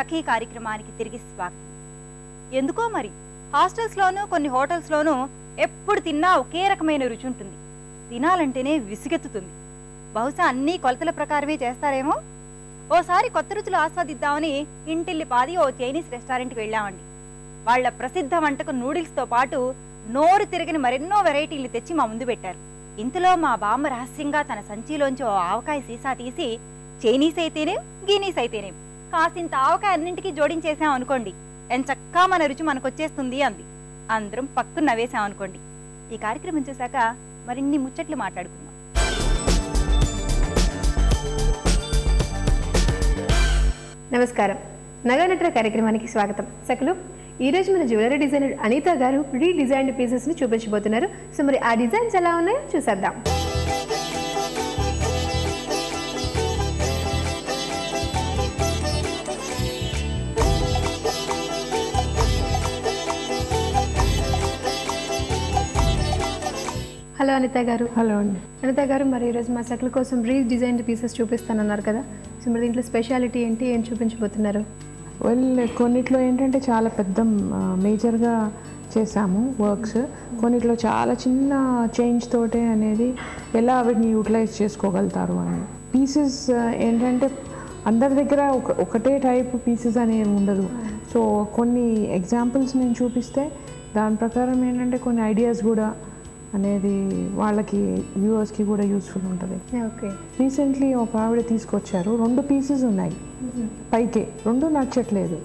సఖీ కార్యక్రమానికి తిరిగి స్వాగతం. ఎందుకో మరి? హాస్టల్స్లోనూ కొన్ని హోటల్స్లోనూ ఎప్పుడు తిన్నా ఒకే రకమైన రుచి ఉంటుంది తినాలంటేనే విసుగెత్తుతుంది. బహుశా అన్ని కొలతల ప్రకారమే చేస్తారేమో? ఓసారి కొత్త రుచులు ఆస్వాదిద్దామని ఇంటిల్లి పాది ఓ చైనీస్ రెస్టారెంట్కి వెళ్ళామండి. వాళ్ళ ప్రసిద్ధ వంటకం నూడిల్స్తో పాటు నోరు తిరిగిన మరెన్నో వెరైటీలు తెచ్చి మా ముందు పెట్టారు. ఇంతలో మా బామ్మ రహస్యంగా తన సంచిలోంచి ఓ ఆవకాయ సీసా తీసి చైనీస్ అయితేనే గీనీస్ అయితేనే కాసింత ఆవకాయ అన్నింటికి జోడించేసాం అనుకోండి. ఎంచక్కా మన రుచి మనకొచ్చేస్తుంది అంది. అందరం పక్కన నవ్వేశాం అనుకోండి. ఈ కార్యక్రమం చూశాక మరిన్ని ముచ్చట్లు మాట్లాడుకుందాం. నమస్కారం. నగానట్ర కార్యక్రమానికి స్వాగతం. సకలు ఈరోజు మన జ్యువెలరీ డిజైనర్ అనిత గారు రీడిజైన్డ్ పీసెస్ని చూపించబోతున్నారు. సో మరి ఆ డిజైన్స్ ఎలా ఉన్నాయో చూసేద్దాం. హలో అనిత గారు. హలో అండి. అనిత గారు మరి ఈరోజు మా సకల కోసం రీడిజైన్డ్ పీసెస్ చూపిస్తానన్నారు కదా. సో మరి దీంట్లో స్పెషాలిటీ ఏంటి? ఏం చూపించబోతున్నారు? వెల్ కొన్నిట్లో ఏంటంటే చాలా పెద్ద మేజర్గా చేసాము వర్క్స్ కొన్నిట్లో చాలా చిన్న చేంజ్ తోటే అనేది ఎలా వీటిని యూటిలైజ్ చేసుకోగలుగుతారు అని. పీసెస్ ఏంటంటే అందరి దగ్గర ఒక ఒకటే టైప్ పీసెస్ అనేవి ఉండదు. సో కొన్ని ఎగ్జాంపుల్స్ నేను చూపిస్తే దాని ప్రకారం ఏంటంటే కొన్ని ఐడియాస్ కూడా అనేది వాళ్ళకి వ్యూవర్స్కి కూడా యూస్ఫుల్ ఉంటుంది. ఓకే. రీసెంట్లీ ఒక ఆవిడ తీసుకొచ్చారు. రెండు పీసెస్ ఉన్నాయి. పైకే. రెండు నచ్చట్లేదు.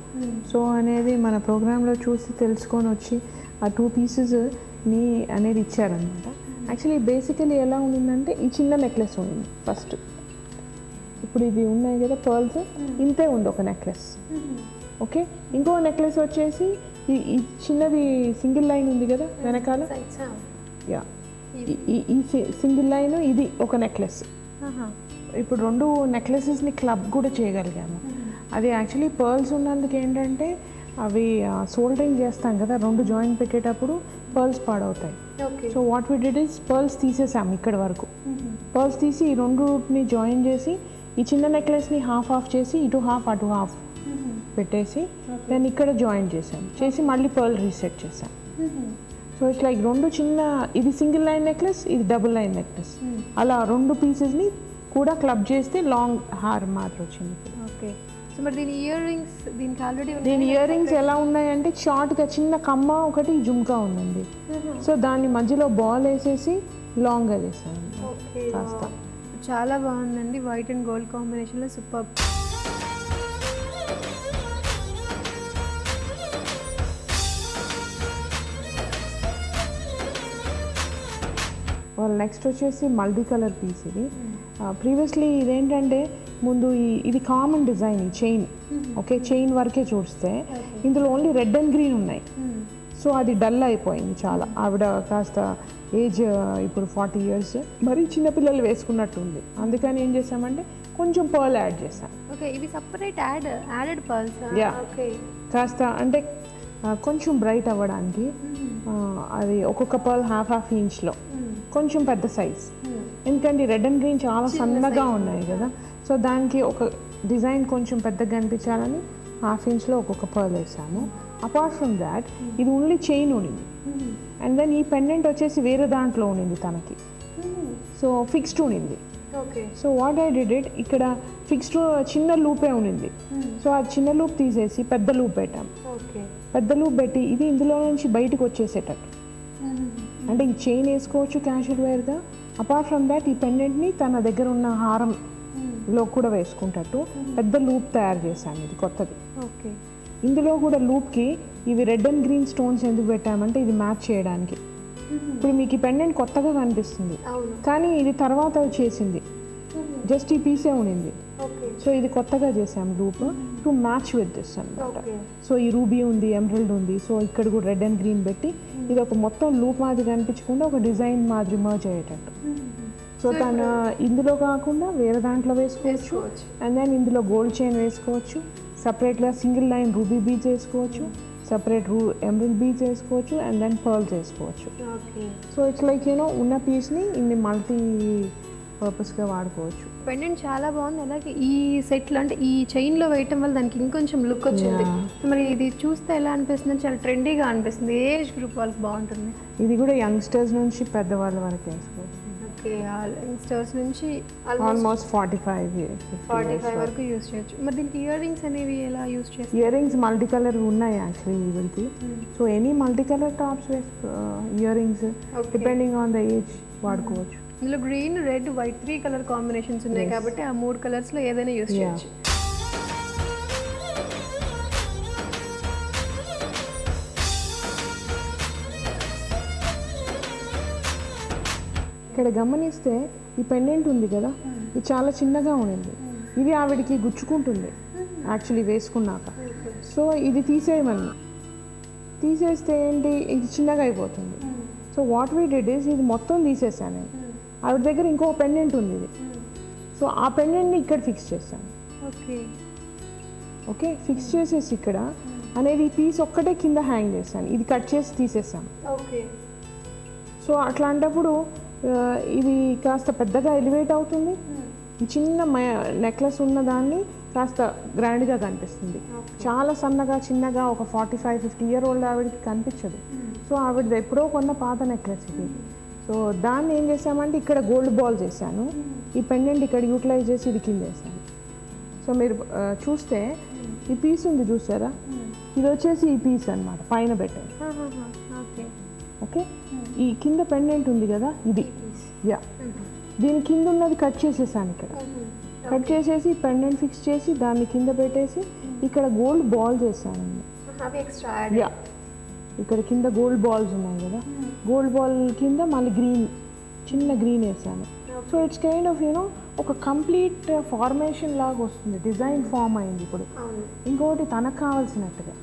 సో అనేది మన ప్రోగ్రాంలో చూసి తెలుసుకొని వచ్చి ఆ టూ పీసెస్ నీ అనేది ఇచ్చారనమాట. యాక్చువల్లీ బేసికలీ ఎలా ఉండిందంటే ఈ చిన్న నెక్లెస్ ఉంది ఫస్ట్. ఇప్పుడు ఇది ఉన్నాయి కదా పర్ల్స్ ఇంతే ఉంది ఒక నెక్లెస్. ఓకే? ఇంకో నెక్లెస్ వచ్చేసి ఈ చిన్నది సింగిల్ లైన్ ఉంది కదా వెనకాల? యా ఈ- సింగిల్ లైన్ ఇది ఒక నెక్లెస్ ఇప్పుడు రెండు నెక్లెసెస్ని క్లబ్ కూడా చేయగలిగాము. అది యాక్చువల్లీ పర్ల్స్ ఉన్నందుకు ఏంటంటే అవి సోల్డరింగ్ చేస్తాం కదా రెండు జాయింట్ పెట్టేటప్పుడు pearls పాడవుతాయి. Okay so what we did is pearls తీసేసాము ఇక్కడ వరకు. పర్ల్స్ తీసి ఈ రెండుని జాయిన్ చేసి ఈ చిన్న నెక్లెస్ని హాఫ్ ఆఫ్ చేసి ఇటు హాఫ్ అటు హాఫ్ పెట్టేసి దాన్ని ఇక్కడ జాయిన్ చేసాం. చేసి మళ్ళీ పర్ల్ రీసెట్ చేసాం. సో ఇట్స్ లైక్ రెండు చిన్న ఇది సింగిల్ లైన్ నెక్లెస్ ఇది డబుల్ లైన్ నెక్లెస్ అలా రెండు పీసెస్ని కూడా క్లబ్ చేస్తే లాంగ్ హార్ మాత్రం వచ్చింది. ఓకే సో మరి దీని ఇయర్ రింగ్స్ దీనికి ఆల్రెడీ దీని ఇయర్ రింగ్స్ ఎలా ఉన్నాయంటే షార్ట్గా చిన్న కమ్మ ఒకటి జుమ్కా ఉందండి. సో దాన్ని మధ్యలో బాల్ వేసేసి లాంగ్గా చేశాను. కాస్త. చాలా బాగుందండి. వైట్ అండ్ గోల్డ్ కాంబినేషన్లో సూపర్. నెక్స్ట్ వచ్చేసి మల్టీ కలర్ పీస్ ఇది. ప్రీవియస్లీ ఇదేంటంటే ముందు ఈ ఇది కామన్ డిజైన్ ఈ చైన్ ఓకే చైన్ వరకే చూస్తే ఇందులో ఓన్లీ రెడ్ అండ్ గ్రీన్ ఉన్నాయి. సో అది డల్ అయిపోయింది చాలా. ఆవిడ కాస్త ఏజ్ ఇప్పుడు ఫార్టీ ఇయర్స్ మరీ చిన్నపిల్లలు వేసుకున్నట్టు ఉంది అందుకని ఏం చేసామంటే కొంచెం పర్ల్ యాడ్ చేసాం ఓకే ఇవి separate add added pearls. Okay కాస్త అంటే ఆ, కొంచెం బ్రైట్ అవ్వడానికి అది ఒక్కొక్క పర్ల్ హాఫ్ హాఫ్ ఇంచ్లో కొంచెం పెద్ద సైజ్ ఎందుకంటే రెడ్ అండ్ గ్రీన్ చాలా సన్నగా ఉన్నాయి కదా. సో దానికి ఒక డిజైన్ కొంచెం పెద్దగా కనిపించాలని హాఫ్ ఇంచ్లో ఒక్కొక్క పర్ల్ వేసాము అపార్ట్ ఫ్రమ్ దాట్ ఇది ఓన్లీ చైన్ ఉండింది అండ్ దెన్ ఈ పెండెంట్ వచ్చేసి వేరే దాంట్లో ఉండింది తనకి. సో ఫిక్స్డ్ ఉండింది okay so what I did it ఇక్కడ ఫిక్స్డ్ చిన్న లూపే ఉండింది సో ఆ చిన్న లూప్ తీసేసి పెద్ద లూప్ పెట్టాం. ఓకే పెద్ద లూప్ పెట్టి ఇది ఇందులో నుంచి బయటకు వచ్చేసేటట్టు. అంటే ఈ చైన్ వేసుకోవచ్చు క్యాషువల్ వేర్గా అపార్ట్ ఫ్రమ్ దాట్ ఈ పెండెంట్ని తన దగ్గర ఉన్న హారంలో కూడా వేసుకుంటట్టు పెద్ద లూప్ తయారు చేశాను ఇది కొత్తది. ఓకే. ఇందులో కూడా లూప్కి ఇవి రెడ్ అండ్ గ్రీన్ స్టోన్స్ ఎందుకు పెట్టామంటే ఇది మ్యాచ్ చేయడానికి. ఇప్పుడు మీకు ఈ పెండెంట్ కొత్తగా కనిపిస్తుంది. కానీ ఇది తర్వాత చేసింది జస్ట్ ఈ పీసే ఉండింది సో ఇది కొత్తగా చేసాం loop to match with this అనమాట సో ఈ రూబీ ఉంది ఎమరల్డ్ ఉంది సో ఇక్కడ కూడా రెడ్ అండ్ గ్రీన్ పెట్టి ఇది ఒక మొత్తం లూప్ మాదిరి కనిపించకుండా ఒక డిజైన్ మాదిరి మర్జ్ అయ్యేటట్టు. సో తన ఇందులో కాకుండా వేరే దాంట్లో వేసుకోవచ్చు. అండ్ దెన్ ఇందులో గోల్డ్ చైన్ వేసుకోవచ్చు. సపరేట్గా సింగిల్ లైన్ రూబీ బీచ్ వేసుకోవచ్చు. సపరేట్ రూ ఎమరల్డ్ బీచ్ వేసుకోవచ్చు. అండ్ దెన్ పర్ల్స్ వేసుకోవచ్చు. Okay so it's like you know ఉన్న పీస్ని ఇన్ని మల్టీ పర్పస్గా వాడుకోవచ్చు. పెండెంట్ చాలా బాగుంది. అలాగే ఈ సెట్లో అంటే ఈ చైన్లో వేయటం వల్ల దానికి ఇంకొంచెం లుక్ వచ్చింది. మరి ఇది చూస్తే ఎలా అనిపిస్తుంది? చాలా ట్రెండీగా అనిపిస్తుంది. ఏజ్ గ్రూప్ వాళ్ళకి బాగుంటుంది? ఇది కూడా యంగ్స్టర్స్ నుంచి పెద్దవాళ్ళ వరకు వేసుకోవచ్చు. ఓకే యంగ్స్టర్స్ నుంచి almost forty five forty five వరకు. యూస్ చేయొచ్చు. మరి దీనికి ఇయర్ రింగ్స్ అనేవి ఎలా యూస్ చేస్తారు? ఇయర్ రింగ్స్ మల్టీ కలర్ ఉన్నాయి యాక్చువల్లీ వీళ్ళకి so any multi colour tops వేసుకో ear rings depending on the age వాడుకోవచ్చు. ఇందులో green red white three colour combinations ఉన్నాయి కాబట్టి ఆ మూడు కలర్స్లో ఏదైనా యూస్. చేయొచ్చు. ఇక్కడ గమనిస్తే ఈ పెండెంట్ ఉంది కదా? ఇది చాలా చిన్నగా ఉండింది. ఇది ఆవిడకి గుచ్చుకుంటుంది యాక్చువల్లీ వేసుకున్నాక. సో ఇది తీసేయమని. తీసేస్తే ఏంటి? ఇది చిన్నగా అయిపోతుంది. So what we did is ఇది మొత్తం తీసేసాను నేను. ఆవిడ దగ్గర ఇంకో పెండెంట్ ఉంది ఇది. సో ఆ పెండెంట్ని ఇక్కడ ఫిక్స్ చేశాను ఓకే ఓకే ఫిక్స్ చేసేసి ఇక్కడ అనేది ఈ పీస్ ఒక్కటే కింద హ్యాంగ్ చేశాను. ఇది కట్ చేసి తీసేసాను ఓకే సో అట్లాంటప్పుడు ఆ, ఇది కాస్త పెద్దగా ఎలివేట్ అవుతుంది. ఈ చిన్న నెక్లెస్ ఉన్న దాన్ని కాస్త గ్రాండ్గా కనిపిస్తుంది. చాలా సన్నగా చిన్నగా ఒక forty five fifty year old ఆవిడకి కనిపించదు. సో ఆవిడది ఎప్పుడో కొన్న పాత నెక్లెస్ ఇది. సో దాన్ని ఏం చేసామంటే ఇక్కడ గోల్డ్ బాల్ చేశాను. ఈ పెండెంట్ ఇక్కడ యూటిలైజ్ చేసి ఇది కింద వేసాను సో మీరు చూస్తే ఈ పీస్ ఉంది చూసారా? ఇది వచ్చేసి ఈ పీస్ అన్నమాట పైన పెట్టాను ఓకే? ఈ కింద పెండెంట్ ఉంది కదా? ఇది. యా. దీని కింద ఉన్నది కట్ చేసేసాను ఇక్కడ. కట్ చేసేసి పెండెంట్ ఫిక్స్ చేసి దాన్ని కింద పెట్టేసి ఇక్కడ గోల్డ్ బాల్ చేశాను అవి ఎక్స్ట్రా యా. ఇక్కడ కింద గోల్డ్ బాల్స్ ఉన్నాయి కదా. గోల్డ్ బాల్ కింద మళ్ళీ గ్రీన్ చిన్న గ్రీన్ వేసాను. So it's kind of you know ఒక కంప్లీట్ ఫార్మేషన్ లాగా వస్తుంది. డిజైన్ ఫామ్ అయింది ఇప్పుడు. ఇంకోటి తనకు కావాల్సినట్టుగా.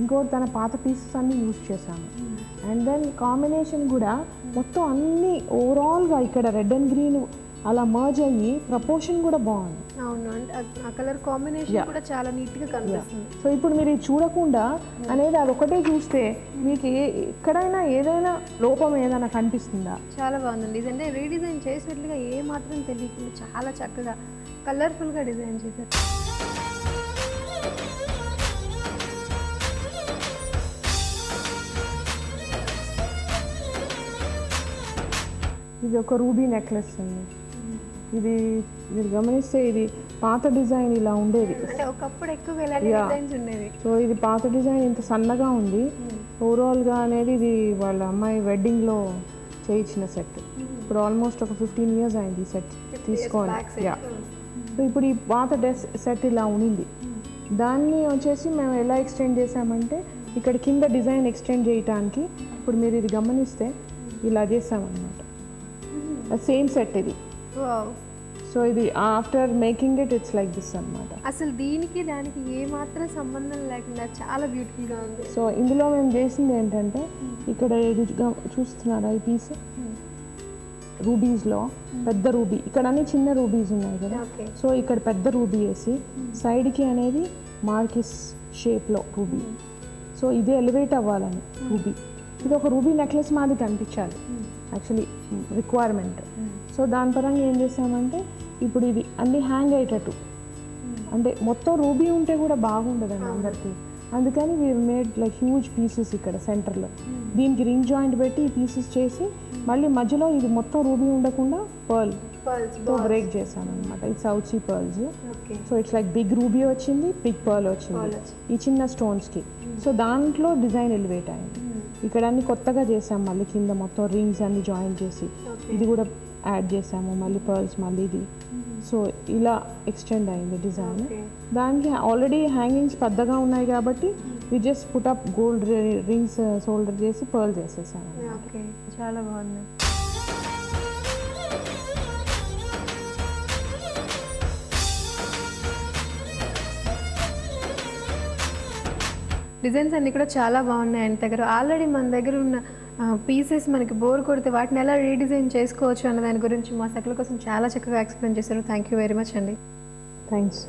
ఇంకోటి తన పాత పీసెస్ అన్ని యూజ్ చేశాము అండ్ దెన్ కాంబినేషన్ కూడా మొత్తం అన్ని ఓవరాల్గా ఇక్కడ రెడ్ అండ్ గ్రీన్ అలా మర్జ్ అయ్యి ప్రపోర్షన్ కూడా బాగుంది. అవును అంటే ఆ- కలర్ కాంబినేషన్. కూడా చాలా నీట్గా కనిపిస్తుంది. సో ఇప్పుడు మీరు ఇది చూడకుండా అనేది అది ఒకటే చూస్తే మీకు ఎక్కడైనా ఏదైనా లోపం ఏదైనా కనిపిస్తుందా? చాలా బాగుందండి. ఇదంటే రీడిజైన్ చేసినట్లుగా ఏ మాత్రం తెలియకుండా చాలా చక్కగా కలర్ఫుల్గా డిజైన్ చేశారు. ఇది ఒక రూబీ నెక్లెస్ అండి. ఇది మీరు గమనిస్తే ఇది పాత డిజైన్ ఇలా ఉండేది. ఒకప్పుడు ఉండేవి. సో ఇది పాత డిజైన్ ఇంత సన్నగా ఉంది. ఓవరాల్గా అనేది ఇది వాళ్ళ అమ్మాయి వెడ్డింగ్లో చేయించిన సెట్ ఇప్పుడు ఆల్మోస్ట్ ఒక ఫిఫ్టీన్ ఇయర్స్ అయింది ఈ సెట్ తీసుకొని. యా సో ఇప్పుడు ఈ పాత డ్రెస్ సెట్ ఇలా ఉండింది. దాన్ని వచ్చేసి మేము ఎలా ఎక్స్టెండ్ చేసామంటే ఇక్కడ కింద డిజైన్ ఎక్స్టెండ్ చేయటానికి ఇప్పుడు మీరు ఇది గమనిస్తే ఇలా చేసామన్నమాట సేమ్ సెట్ ఇది. సో ఇది after making it it's like this అన్నమాట. అసలు దీనికి దానికి ఏ మాత్రం సంబంధం లేకుండా చాలా బ్యూటిఫుల్గా ఉంది. సో ఇందులో మేము చేసింది ఏంటంటే ఇక్కడ ఇది గ- చూస్తున్నారా ఈ పీస్ రూబీస్లో పెద్ద రూబీ ఇక్కడ అన్ని చిన్న రూబీస్ ఉన్నాయి కదా. సో ఇక్కడ పెద్ద రూబీ వేసి సైడ్కి అనేది మార్కిస్ షేప్లో రూబీ సో ఇది ఎలివేట్ అవ్వాలని రూబీ ఇది ఒక రూబీ నెక్లెస్ మాది కనిపించాలి. యాక్చువల్లీ రిక్వైర్మెంట్ సో దాని పరంగా ఏం చేసామంటే ఇప్పుడు ఇది అన్ని హ్యాంగ్ అయ్యేటట్టు. అంటే మొత్తం రూబీ ఉంటే కూడా బాగుండదండి అందరికీ. అందుకని we made like huge pieces ఇక్కడ సెంటర్లో దీనికి రింగ్ జాయింట్ పెట్టి ఈ పీసెస్ చేసి మళ్ళీ మధ్యలో ఇది మొత్తం రూబీ ఉండకుండా పర్ల్ పర్ల్స్తో బ్రేక్ చేశాను అనమాట ఇది సౌచీ pearls okay so it's like big ruby వచ్చింది బిగ్ పర్ల్ వచ్చింది. ఈ చిన్న స్టోన్స్కి సో దాంట్లో డిజైన్ ఎలివేట్ అయింది. ఇక్కడ అన్ని కొత్తగా చేసాం మళ్ళీ కింద మొత్తం రింగ్స్ అన్ని జాయిన్ చేసి. ఇది కూడా యాడ్ చేసాము మళ్ళీ పర్ల్స్ మళ్ళీ ఇది. సో ఇలా ఎక్స్టెండ్ అయింది డిజైన్. దానికి ఆల్రెడీ హ్యాంగింగ్స్ పెద్దగా ఉన్నాయి కాబట్టి we just put up gold rings shoulder చేసి పర్ల్ చేసేసాను ఓకే చాలా బాగుంది. డిజైన్స్ అన్ని కూడా చాలా బాగున్నాయి ఆయన దగ్గర ఆల్రెడీ మన దగ్గర ఉన్న పీసెస్ మనకి బోర్ కొడితే వాటిని ఎలా రీడిజైన్ చేసుకోవచ్చు అన్న దాని గురించి మా సకల కోసం చాలా చక్కగా ఎక్స్ప్లెయిన్ చేశారు. థ్యాంక్ యూ వెరీ మచ్ అండి. థ్యాంక్స్